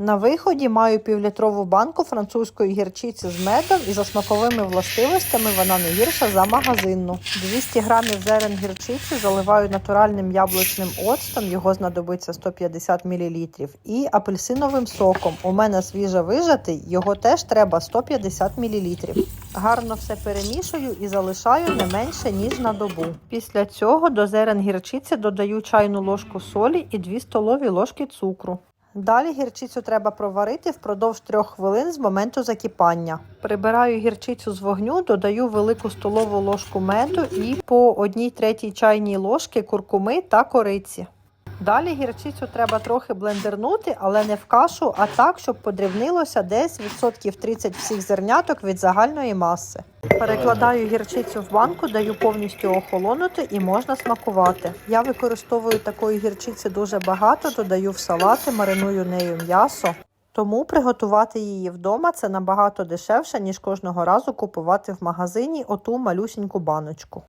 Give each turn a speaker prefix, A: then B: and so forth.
A: На виході маю півлітрову банку французької гірчиці з медом і за смаковими властивостями вона не гірша за магазинну. 200 грамів зерен гірчиці заливаю натуральним яблучним оцтом, його знадобиться 150 мл. І апельсиновим соком. У мене свіже вижатий, його теж треба 150 мл. Гарно все перемішую і залишаю не менше ніж на добу. Після цього до зерен гірчиці додаю чайну ложку солі і 2 столові ложки цукру. Далі гірчицю треба проварити впродовж 3 хвилин з моменту закипання. Прибираю гірчицю з вогню, додаю велику столову ложку меду і по 1 третій чайній ложки куркуми та кориці. Далі гірчицю треба трохи блендернути, але не в кашу, а так, щоб подрібнилося десь відсотків 30 всіх зерняток від загальної маси. Перекладаю гірчицю в банку, даю повністю охолонути і можна смакувати. Я використовую такої гірчиці дуже багато, додаю в салати, мариную нею м'ясо. Тому приготувати її вдома це набагато дешевше, ніж кожного разу купувати в магазині оту малюсіньку баночку.